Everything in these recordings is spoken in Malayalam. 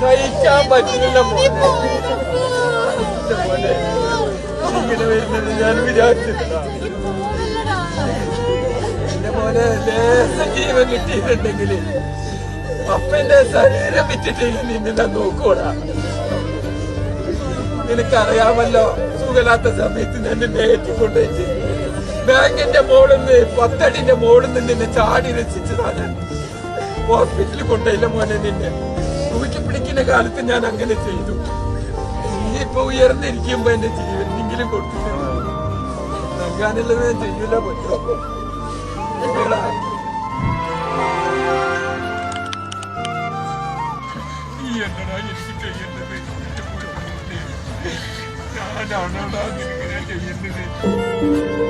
സഹിക്കാൻ പറ്റില്ല ഞാൻ വിചാരിച്ചില്ല ജീവൻ കിട്ടിയിട്ടുണ്ടെങ്കിൽ അപ്പന്റെ ശരീരം വിറ്റിട്ട് നിന്നെ നോക്കൂടാ. നിനക്കറിയാമല്ലോ സുഖലാത്ത സമയത്ത് ഞാൻ നിന്നെ ഏറ്റിക്കൊണ്ടേക്ക് ബാങ്കിന്റെ മോളിന്ന് പത്തടിന്റെ മോളിന്ന് നിന്നെ ചാടി രസിച്ചതാണ് ഹോസ്പിറ്റലിൽ കൊണ്ടില്ല മോനെ നിന്നെ. തൂക്കി പിടിക്കുന്ന കാലത്ത് ഞാൻ അങ്ങനെ ചെയ്തു. നീ ഇപ്പൊ ഉയർന്നിരിക്കുമ്പോ എന്റെ ജീവനെങ്കിലും കൊടുത്തില്ല. നൽകാനുള്ളത് ഞാൻ ചെയ്യൂല എന്നടാ. ഞാനാണോടാ ചെയ്യുന്നത്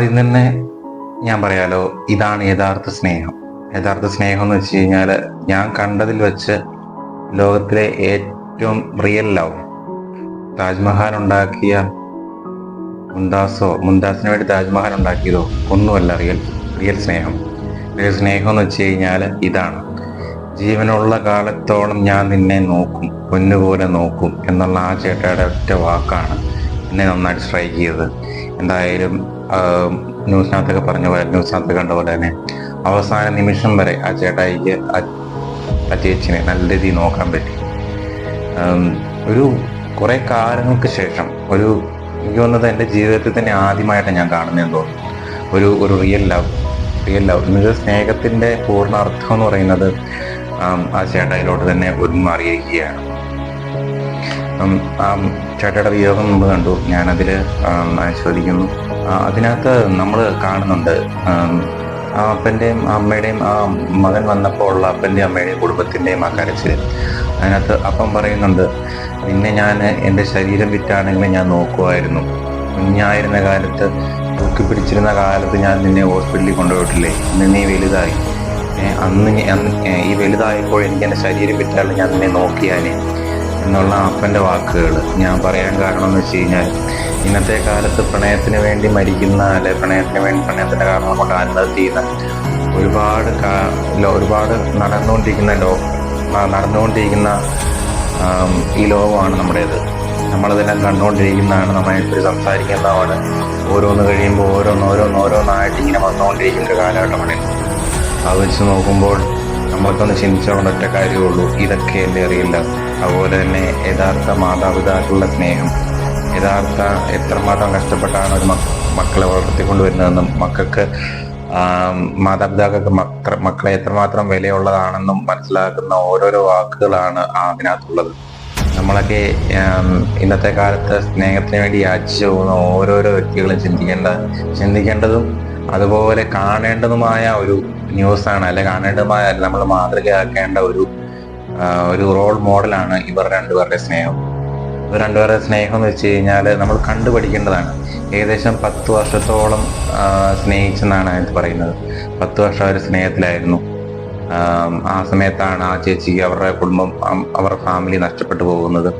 ആദ്യം തന്നെ ഞാൻ പറയാലോ ഇതാണ് യഥാർത്ഥ സ്നേഹം. യഥാർത്ഥ സ്നേഹം എന്ന് വെച്ച് കഴിഞ്ഞാൽ ഞാൻ കണ്ടതിൽ വെച്ച് ലോകത്തിലെ ഏറ്റവും റിയൽ ലവ് താജ്മഹൽ ഉണ്ടാക്കിയ മുന്താസോ മുന്താസിന് വേണ്ടി താജ്മഹൽ ഉണ്ടാക്കിയതോ ഒന്നുമല്ല റിയൽ റിയൽ സ്നേഹം. റിയൽ സ്നേഹം എന്ന് വെച്ച് കഴിഞ്ഞാൽ ഇതാണ്. ജീവനുള്ള കാലത്തോളം ഞാൻ നിന്നെ നോക്കും പൊന്നുപോലെ നോക്കും എന്നുള്ള ആ ചേട്ടയുടെ ഒറ്റ വാക്കാണ് എന്നെ നന്നായിട്ട് സ്ട്രൈക്ക് ചെയ്തത്. എന്തായാലും ന്യൂസിനകത്തൊക്കെ പറഞ്ഞ പോലെ ന്യൂസിനകത്ത് കണ്ട പോലെ തന്നെ അവസാന നിമിഷം വരെ ആ ചേട്ടായിക്ക് ആ- ചേച്ചിനെ നല്ല രീതിയിൽ നോക്കാൻ പറ്റി. ഒരു കുറെ കാലങ്ങൾക്ക് ശേഷം ഒരു എനിക്ക് തോന്നുന്നത് എന്റെ ജീവിതത്തിൽ തന്നെ ആദ്യമായിട്ട് ഞാൻ കാണുന്നതെന്ന് തോന്നുന്നു. ഒരു ഒരു റിയൽ ലവ് റിയൽ ലവ് എന്നുവെച്ചാൽ സ്നേഹത്തിന്റെ പൂർണ അർത്ഥം എന്ന് പറയുന്നത് ആ ചേട്ടായിലോട്ട് തന്നെ ഒരുമാറിയിരിക്കുകയാണ് ഉം, ആ ചേട്ടയുടെ വിയോഗം മുമ്പ് കണ്ടു. ഞാനതിൽ ആസ്വദിക്കുന്നു. ആ, അതിനകത്ത് നമ്മൾ കാണുന്നുണ്ട് ആ അപ്പന്റെയും അമ്മയുടെയും ആ മകൻ വന്നപ്പോൾ ഉള്ള അപ്പന്റെയും അമ്മയുടെയും കുടുംബത്തിന്റെയും ആ കരച്ചിൽ അതിനകത്ത് അപ്പം പറയുന്നുണ്ട് നിന്നെ ഞാൻ എന്റെ ശരീരം വിറ്റാണെങ്കിലും ഞാൻ നോക്കുമായിരുന്നു കുഞ്ഞായിരുന്ന കാലത്ത് തൂക്കി പിടിച്ചിരുന്ന കാലത്ത് ഞാൻ നിന്നെ ഹോസ്പിറ്റലിൽ കൊണ്ടുപോയിട്ടില്ലേ? ഇന്ന് നീ വലുതായി. അന്ന് ഈ വലുതായപ്പോൾ എനിക്ക് എന്റെ ശരീരം വിറ്റാലും ഞാൻ നിന്നെ നോക്കിയാലേ? എന്നുള്ള അപ്പന്റെ വാക്കുകൾ ഞാൻ പറയാൻ കാരണം എന്ന് വെച്ച് കഴിഞ്ഞാൽ ഇന്നത്തെ കാലത്ത് പ്രണയത്തിന് വേണ്ടി മരിക്കുന്ന അല്ലെ പ്രണയത്തിന് വേണ്ടി പ്രണയത്തിന്റെ കാരണം കൊണ്ട് ആത്മഹത്യ ചെയ്യുന്ന ഒരുപാട് ഒരുപാട് നടന്നുകൊണ്ടിരിക്കുന്ന ലോ നടന്നുകൊണ്ടിരിക്കുന്ന ഈ ലോകമാണ് നമ്മുടേത്. നമ്മളതെല്ലാം കണ്ടുകൊണ്ടിരിക്കുന്നതാണ് നമ്മളെപ്പോഴും സംസാരിക്കുന്നതാണ് ഓരോന്ന് കഴിയുമ്പോൾ ഓരോന്ന് ഓരോന്ന് ഓരോന്നായിട്ട് ഇങ്ങനെ വന്നുകൊണ്ടിരിക്കുന്ന ഒരു കാലഘട്ടമാണ്. അത് വെച്ച് നോക്കുമ്പോൾ നമ്മൾക്കൊന്ന് ചിന്തിച്ചുകൊണ്ട് ഒറ്റ കാര്യമുള്ളൂ. ഇതൊക്കെ അല്ലേ അറിയില്ല. അതുപോലെ തന്നെ യഥാർത്ഥ മാതാപിതാക്കളുടെ സ്നേഹം. യഥാർത്ഥ എത്രമാത്രം കഷ്ടപ്പെട്ടാണ് ഒരു മക്ക മക്കളെ വളർത്തിക്കൊണ്ട് വരുന്നതെന്നും മക്കൾക്ക് മാതാപിതാക്കൾക്ക് മക്ക മക്കളെ എത്രമാത്രം വിലയുള്ളതാണെന്നും മനസ്സിലാക്കുന്ന ഓരോരോ വാക്കുകളാണ് അതിനകത്തുള്ളത്. നമ്മളൊക്കെ ഇന്നത്തെ കാലത്ത് സ്നേഹത്തിന് വേണ്ടി യാചിച്ചു പോകുന്ന ഓരോരോ വ്യക്തികളും ചിന്തിക്കേണ്ട ചിന്തിക്കേണ്ടതും അതുപോലെ കാണേണ്ടതുമായ ഒരു ന്യൂസാണ് അല്ലെ കാണേണ്ടതുമായ നമ്മൾ മാതൃകയാക്കേണ്ട ഒരു ഒരു റോൾ മോഡലാണ് ഇവർ രണ്ടുപേരുടെ സ്നേഹം. ഇവർ രണ്ടുപേരുടെ സ്നേഹം എന്ന് വെച്ച് കഴിഞ്ഞാൽ നമ്മൾ കണ്ടുപഠിക്കേണ്ടതാണ്. ഏകദേശം പത്ത് വർഷത്തോളം സ്നേഹിച്ചെന്നാണ് അതിനകത്ത് പറയുന്നത്. പത്ത് വർഷം അവർ സ്നേഹത്തിലായിരുന്നു. ആ സമയത്താണ് ആ ചേച്ചിക്ക് അവരുടെ കുടുംബം അവരുടെ ഫാമിലി നഷ്ടപ്പെട്ടു പോകുന്നത്.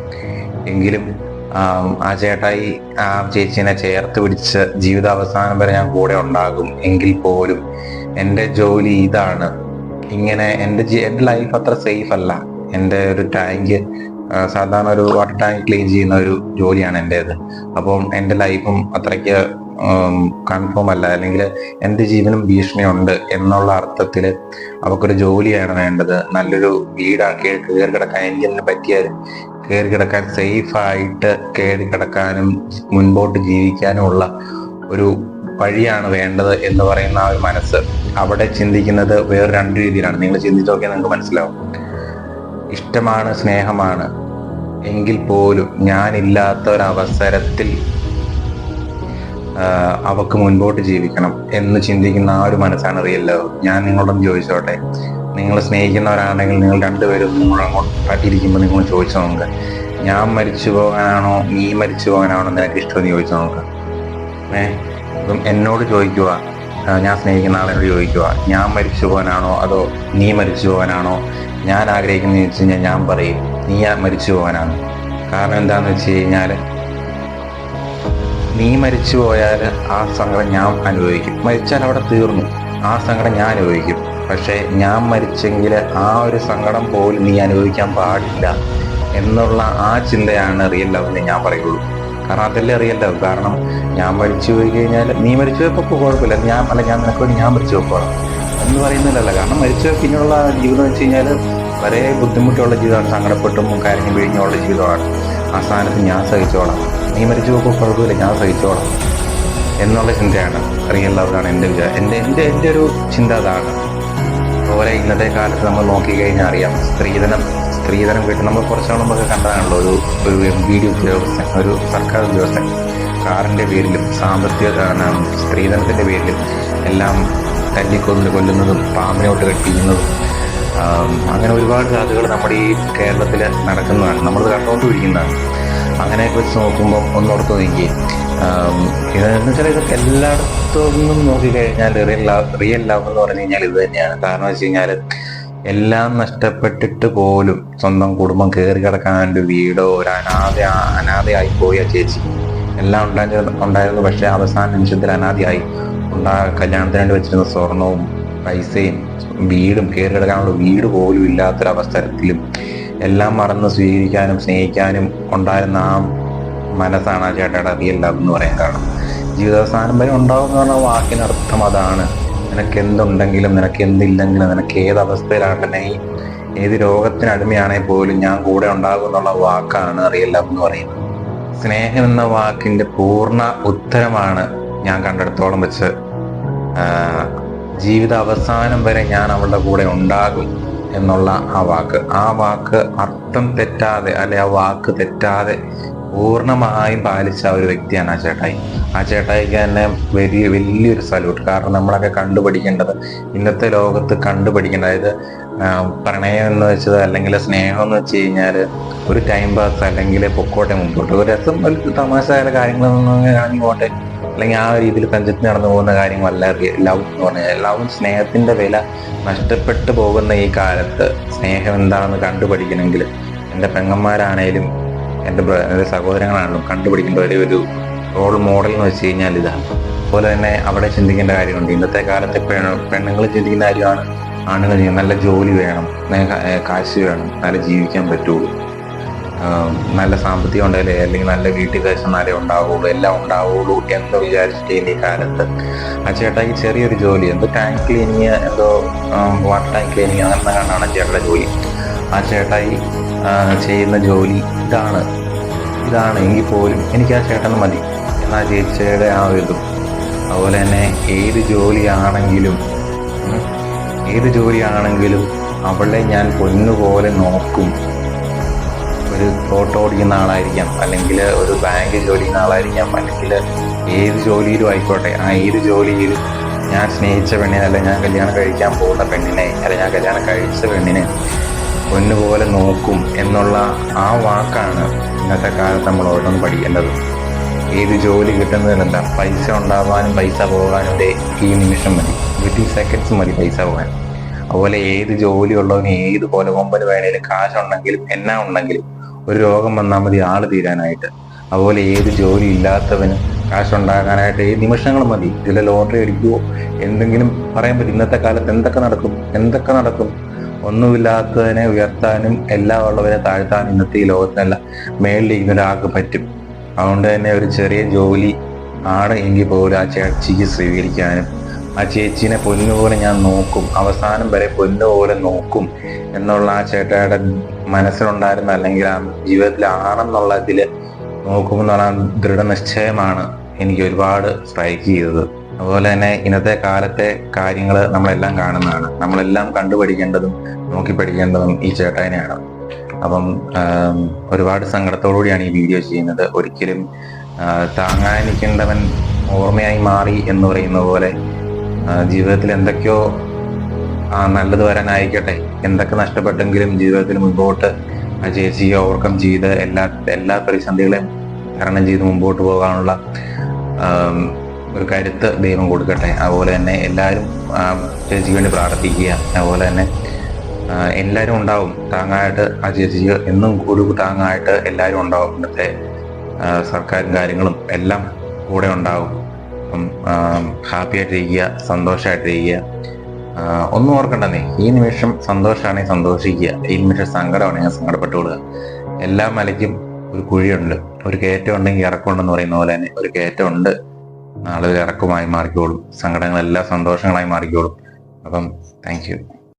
എങ്കിലും ആം, ചേട്ടായി ആ ചേച്ചീനെ ചേർത്ത് പിടിച്ച് ജീവിതാവസാനം വരെ ഞാൻ കൂടെ ഉണ്ടാകും. എങ്കിൽ പോലും എന്റെ ജോലി ഇതാണ്. ഇങ്ങനെ എന്റെ എന്റെ ലൈഫ് അത്ര സേഫ് അല്ല. എന്റെ ഒരു ടാങ്ക് സാധാരണ ഒരു വാട്ടർ ടാങ്ക് ക്ലീൻ ചെയ്യുന്ന ഒരു ജോലിയാണ് എന്റേത്. അപ്പം എന്റെ ലൈഫും അത്രയ്ക്ക് കൺഫേം അല്ല. അല്ലെങ്കിൽ എന്റെ ജീവനും ഭീഷണിയുണ്ട് എന്നുള്ള അർത്ഥത്തിൽ അവർക്കൊരു ജോലിയാണ് വേണ്ടത്. നല്ലൊരു വീടാക്കി കയറി കിടക്കാൻ എനിക്ക് എന്നെ പറ്റിയ കയറി കിടക്കാൻ സേഫായിട്ട് കയറി കിടക്കാനും മുൻപോട്ട് ജീവിക്കാനും ഉള്ള ഒരു വഴിയാണ് വേണ്ടത് എന്ന് പറയുന്ന ആ ഒരു മനസ്സ്. അവിടെ ചിന്തിക്കുന്നത് വേറെ രണ്ട് രീതിയിലാണ്. നിങ്ങൾ ചിന്തിച്ച് നോക്കിയാൽ നിങ്ങൾക്ക് മനസ്സിലാവും. ഇഷ്ടമാണ് സ്നേഹമാണ്. എങ്കിൽ പോലും ഞാനില്ലാത്ത ഒരവസരത്തിൽ അവക്ക് മുൻപോട്ട് ജീവിക്കണം എന്ന് ചിന്തിക്കുന്ന ആ ഒരു മനസ്സാണ് റിയൽ ലവ് ഞാൻ നിങ്ങളോടൊന്ന് ചോദിച്ചോട്ടെ? നിങ്ങൾ സ്നേഹിക്കുന്നവരാണെങ്കിൽ നിങ്ങൾ രണ്ടുപേരും നിങ്ങൾ അങ്ങോട്ടായിട്ടിരിക്കുമ്പോൾ നിങ്ങൾ ചോദിച്ചു നോക്കുക ഞാൻ മരിച്ചു പോകാനാണോ നീ മരിച്ചു പോകാനാണോ നിനക്ക് ഇഷ്ടമെന്ന് ചോദിച്ചു നോക്കുക ഏ? ഇപ്പം എന്നോട് ചോദിക്കുക ഞാൻ സ്നേഹിക്കുന്ന ആളിനോട് ചോദിക്കുക ഞാൻ മരിച്ചു പോകാനാണോ അതോ നീ മരിച്ചു പോകാനാണോ? ഞാൻ ആഗ്രഹിക്കുന്നത് വെച്ച് കഴിഞ്ഞാൽ ഞാൻ പറയും നീ മരിച്ചു പോകാനാണ്. കാരണം എന്താണെന്ന് വെച്ച് കഴിഞ്ഞാൽ നീ മരിച്ചു പോയാൽ ആ സങ്കടം ഞാൻ അനുഭവിക്കും. മരിച്ചാൽ അവിടെ തീർന്നു. ആ സങ്കടം ഞാൻ അനുഭവിക്കും. പക്ഷേ ഞാൻ മരിച്ചെങ്കിൽ ആ ഒരു സങ്കടം പോലും നീ അനുഭവിക്കാൻ പാടില്ല എന്നുള്ള ആ ചിന്തയാണ് റിയൽ ലവ് എന്ന് ഞാൻ പറയുള്ളൂ. കാരണം അതല്ലേ റിയൽ ലവ് കാരണം ഞാൻ മരിച്ചു പോയി കഴിഞ്ഞാൽ നീ മരിച്ചു പോയപ്പോൾ കുഴപ്പമില്ല. ഞാൻ അല്ല ഞാൻ നിനക്ക് വേണ്ടി ഞാൻ മരിച്ചു പോകണം എന്ന് പറയുന്നില്ലല്ലോ കാരണം മരിച്ചു പിന്നെയുള്ള ജീവിതം വെച്ച് കഴിഞ്ഞാൽ വളരെ ബുദ്ധിമുട്ടുള്ള ജീവിതമാണ്. സങ്കടപ്പെട്ടും കാര്യങ്ങൾ വിഴിഞ്ഞുള്ള ജീവിതമാണ്. ആ സ്ഥാനത്ത് ഞാൻ സഹിച്ചോളാം. നീ മരിച്ചു പോകുമ്പോൾ കുഴപ്പമില്ല. ഞാൻ സഹിച്ചോളാം. എന്നുള്ള ചിന്തയാണ് റിയൽ ലവ് എന്റെ വിചാരം. എന്റെ എന്റെ എന്റെ ഒരു ചിന്ത അതാണ്. അതുപോലെ ഇന്നത്തെ കാലത്ത് നമ്മൾ നോക്കിക്കഴിഞ്ഞാൽ അറിയാം. സ്ത്രീധനം സ്ത്രീധനം കിട്ടും. നമ്മൾ കുറച്ച് മുമ്പൊക്കെ കണ്ടതാണല്ലോ ഒരു ഒരു എം ബി ഡി ഉദ്യോഗസ്ഥൻ ഒരു സർക്കാർ ഉദ്യോഗസ്ഥൻ കാറിന്റെ പേരിലും സാമ്പത്തിക സ്ത്രീധനത്തിന്റെ പേരിലും എല്ലാം തല്ലിക്കൊന്ന് കൊല്ലുന്നതും പാമ്പിനോട്ട് കെട്ടിക്കുന്നതും അങ്ങനെ ഒരുപാട് കഥകൾ നമ്മുടെ ഈ കേരളത്തിൽ നടക്കുന്നതാണ്. നമ്മൾ കണ്ടുകൊണ്ടിരിക്കുന്നതാണ് അങ്ങനെയൊക്കെ വെച്ച് നോക്കുമ്പോൾ ഒന്നോർത്ത് നോക്കി ഇതെന്ന് വെച്ചാൽ ഇതൊക്കെ എല്ലായിടത്തും നോക്കിക്കഴിഞ്ഞാൽ റിയൽ ലവ് റിയൽ ലവ് എന്ന് പറഞ്ഞു കഴിഞ്ഞാൽ ഇത് തന്നെയാണ്. കാരണം വെച്ച് കഴിഞ്ഞാൽ എല്ലാം നഷ്ടപ്പെട്ടിട്ട് പോലും സ്വന്തം കുടുംബം കയറി കിടക്കാൻ വീടോ ഒരു അനാഥ അനാഥയായി പോയി ആ ചേച്ചി. എല്ലാം ഉണ്ടായിരുന്നു ഉണ്ടായിരുന്നു. പക്ഷെ അവസാന നിമിഷത്തിൽ അനാഥയായി. ഉണ്ടാ കല്യാണത്തിന് വേണ്ടി വെച്ചിരുന്ന സ്വർണവും പൈസയും വീടും കയറി കിടക്കാനുള്ള വീട് പോലും ഇല്ലാത്തൊരവസരത്തിലും എല്ലാം മറന്ന് സ്വീകരിക്കാനും സ്നേഹിക്കാനും ഉണ്ടായിരുന്ന ആ മനസ്സാണ് ആ ചേട്ടയുടെ റിയൽ ലവ് എന്ന് പറയാൻ കാരണം. ജീവിതാവസാനം വരെ ഉണ്ടാവും എന്ന് പറഞ്ഞ വാക്കിനർത്ഥം അതാണ്. നിനക്ക് എന്തുണ്ടെങ്കിലും നിനക്ക് എന്തില്ലെങ്കിലും നിനക്ക് ഏത് അവസ്ഥയിലാകട്ടെ ഏത് രോഗത്തിന് അടിമയാണെങ്കിൽ പോലും ഞാൻ കൂടെ ഉണ്ടാകും എന്നുള്ള വാക്കാണ് റിയൽ ലവ് എന്ന് പറയുന്നത്. സ്നേഹം എന്ന വാക്കിന്റെ പൂർണ ഉത്തരമാണ് ഞാൻ കണ്ടെടുത്തോളം വെച്ച് ജീവിത അവസാനം വരെ ഞാൻ അവളുടെ കൂടെ ഉണ്ടാകും. എന്നുള്ള ആ വാക്ക്. ആ വാക്ക് അർത്ഥം തെറ്റാതെ അല്ലെ ആ വാക്ക് തെറ്റാതെ പൂർണമായും പാലിച്ച ഒരു വ്യക്തിയാണ് ആ ചേട്ടായി ആ ചേട്ടായിക്ക് തന്നെ വലിയ വലിയൊരു സല്യൂട്ട് കാരണം നമ്മളൊക്കെ കണ്ടുപഠിക്കേണ്ടത് ഇന്നത്തെ ലോകത്ത് കണ്ടുപഠിക്കേണ്ടത് അതായത് പ്രണയം എന്ന് വെച്ചത് അല്ലെങ്കിൽ സ്നേഹം എന്ന് വെച്ച് കഴിഞ്ഞാൽ ഒരു ടൈം പാസ് അല്ലെങ്കിൽ പൊക്കോട്ടെ മുമ്പോട്ട്. ഒരു രസം തമാശ ആയ കാര്യങ്ങളൊന്നും ആണെങ്കിൽ പോട്ടെ അല്ലെങ്കിൽ ആ രീതിയിൽ തഞ്ചത്തിൽ നടന്നു പോകുന്ന കാര്യങ്ങളല്ല ലവ് എന്ന് പറഞ്ഞാൽ ലവ് സ്നേഹത്തിന്റെ വില നഷ്ടപ്പെട്ടു പോകുന്ന ഈ കാലത്ത് സ്നേഹം എന്താണെന്ന് കണ്ടുപഠിക്കണമെങ്കിൽ എന്റെ പെങ്ങന്മാരാണേലും എന്റെ എന്റെ സഹോദരങ്ങളാണെങ്കിലും കണ്ടുപിടിക്കേണ്ട ഒരേ ഒരു റോൾ മോഡൽ എന്ന് വെച്ച് കഴിഞ്ഞാൽ ഇതാണ്. അതുപോലെ തന്നെ അവിടെ ചിന്തിക്കേണ്ട കാര്യമുണ്ട്. ഇന്നത്തെ കാലത്ത് പെണ്ണു പെണ്ണുങ്ങൾ ചിന്തിക്കുന്ന കാര്യമാണ്. ആണുങ്ങൾ നല്ല ജോലി വേണം കാശ് വേണം നല്ല ജീവിക്കാൻ പറ്റുള്ളൂ. നല്ല സാമ്പത്തികം ഉണ്ടല്ലേ അല്ലെങ്കിൽ നല്ല വീട്ടിൽ കഴിച്ചെന്നാലേ ഉണ്ടാവുള്ളൂ എല്ലാം ഉണ്ടാവുള്ളൂ എന്ന് വിചാരിച്ചിട്ട് ഈ കാലത്ത്. ആ ചേട്ടായി ചെറിയൊരു ജോലി എന്തോ ടാങ്ക് ക്ലീനിങ് എന്തോ വാട്ടർ ടാങ്ക് ക്ലീനിങ് അങ്ങനെ കാണാണ് ചേട്ടന്റെ ജോലി. ആ ചേട്ടായി ചെയ്യുന്ന ജോലി ഇതാണ്. ഇതാണ് എങ്കിൽ പോലും എനിക്ക് ആ ചേട്ടൻ മതി. എന്നാ ചേച്ചിയുടെ ആ ഇതും. അതുപോലെ തന്നെ ഏത് ജോലിയാണെങ്കിലും ഏത് ജോലിയാണെങ്കിലും അവളെ ഞാൻ പൊന്നുപോലെ നോക്കും. ഒരു ഓട്ടോ ഓടിക്കുന്ന ആളായിരിക്കാം. അല്ലെങ്കിൽ ഒരു ബാങ്ക് ജോലി ചെയ്യുന്ന ആളായിരിക്കാം. അല്ലെങ്കിൽ ഏത് ജോലിയിലും ആയിക്കോട്ടെ. ആ ഏത് ജോലിയിൽ ഞാൻ സ്നേഹിച്ച പെണ്ണിനെ അല്ല ഞാൻ കല്യാണം കഴിക്കാൻ പോകുന്ന പെണ്ണിനെ അല്ല ഞാൻ കല്യാണം കഴിച്ച പെണ്ണിനെ പൊന്നുപോലെ നോക്കും എന്നുള്ള ആ വാക്കാണ് ഇന്നത്തെ കാലത്ത് നമ്മൾ ഓരോന്ന് പഠിക്കേണ്ടത്. ഏത് ജോലി കിട്ടുന്നതിനല്ല പൈസ ഉണ്ടാവാനും പൈസ പോകാനും ഈ നിമിഷം മതി. വിത്തിൻ സെക്കൻഡ്സ് മതി പൈസ പോകാൻ. അതുപോലെ ഏത് ജോലി ഉള്ളവന് ഏത് പോലെ കൊമ്പന് വേണേലും കാശുണ്ടെങ്കിലും എന്നാ ഉണ്ടെങ്കിലും ഒരു രോഗം വന്നാൽ മതി ആൾ തീരാനായിട്ട്. അതുപോലെ ഏത് ജോലി ഇല്ലാത്തവന് കാശുണ്ടാക്കാനായിട്ട് ഏത് നിമിഷങ്ങൾ മതി. ഇതിലെ ലോട്ടറി അടിക്കുവോ? എന്തെങ്കിലും പറയാൻ പറ്റും. ഇന്നത്തെ കാലത്ത് എന്തൊക്കെ നടക്കും? എന്തൊക്കെ നടക്കും? ഒന്നുമില്ലാത്തതിനെ ഉയർത്താനും എല്ലാം ഉള്ളവരെ താഴ്ത്താനും ഇന്നത്തെ ഈ ലോകത്തിനല്ല മേളിലിരിക്കുന്ന ഒരാൾക്ക് പറ്റും. അതുകൊണ്ട് തന്നെ ഒരു ചെറിയ ജോലി ആണ് എങ്കിൽ പോലും ആ ചേച്ചിക്ക് സ്വീകരിക്കാനും ആ ചേച്ചീനെ പൊന്നുപോലെ ഞാൻ നോക്കും അവസാനം വരെ പൊന്നുപോലെ നോക്കും എന്നുള്ള ആ ചേട്ടയുടെ മനസ്സിലുണ്ടായിരുന്ന അല്ലെങ്കിൽ ആ ജീവിതത്തിൽ ആണെന്നുള്ള ഇതിൽ നോക്കുമെന്നുള്ള പറഞ്ഞാൽ ദൃഢനിശ്ചയമാണ് എനിക്ക് ഒരുപാട് സ്ട്രൈക്ക് ചെയ്തത്. അതുപോലെ തന്നെ ഇന്നത്തെ കാലത്തെ കാര്യങ്ങൾ നമ്മളെല്ലാം കാണുന്നതാണ്. നമ്മളെല്ലാം കണ്ടുപഠിക്കേണ്ടതും നോക്കി പഠിക്കേണ്ടതും ഈ ചേട്ടായിനെയാണ്. അപ്പം ഒരുപാട് സങ്കടത്തോടുകൂടിയാണ് ഈ വീഡിയോ ചെയ്യുന്നത്. ഒരിക്കലും താങ്ങാനിക്കേണ്ടവൻ ഓർമ്മയായി മാറി എന്ന് പറയുന്ന പോലെ ജീവിതത്തിൽ എന്തൊക്കെയോ ആ, നല്ലത് വരാനായിക്കട്ടെ. എന്തൊക്കെ നഷ്ടപ്പെട്ടെങ്കിലും ജീവിതത്തിൽ മുമ്പോട്ട് ആ ചേച്ചിയെ ഓവർകം ചെയ്ത് എല്ലാ എല്ലാ പ്രതിസന്ധികളെയും തരണം ചെയ്ത് മുമ്പോട്ട് പോകാനുള്ള ഒരു കരുത്ത് ദൈവം കൊടുക്കട്ടെ. അതുപോലെ തന്നെ എല്ലാവരും ചേച്ചിക്ക് വേണ്ടി പ്രാർത്ഥിക്കുക. അതുപോലെ തന്നെ എല്ലാവരും ഉണ്ടാവും. താങ്ങായിട്ട് ആ ചേച്ചിക്ക് എന്നും ഒരു താങ്ങായിട്ട് എല്ലാവരും ഉണ്ടാവും. ഇന്നത്തെ സർക്കാരും കാര്യങ്ങളും എല്ലാം കൂടെ ഉണ്ടാവും. അപ്പം ഹാപ്പി ആയിട്ടിരിക്കുക സന്തോഷമായിട്ടിരിക്കുക ഒന്നും നീ. ഈ നിമിഷം സന്തോഷമാണെങ്കിൽ സന്തോഷിക്കുക. ഈ നിമിഷം സങ്കടമാണെങ്കിൽ സങ്കടപ്പെട്ടുകൊള്ളുക. എല്ലാ മലയ്ക്കും ഒരു കുഴിയുണ്ട്. ഒരു കയറ്റം ഉണ്ടെങ്കിൽ ഇറക്കമുണ്ടെന്ന് പറയുന്ന പോലെ തന്നെ ഒരു കയറ്റം ഉണ്ട്. നാളെ ഒരു ഇറക്കമായി മാറിക്കോളും. സങ്കടങ്ങളെല്ലാം സന്തോഷങ്ങളായി മാറിക്കോളും. അപ്പം താങ്ക് യു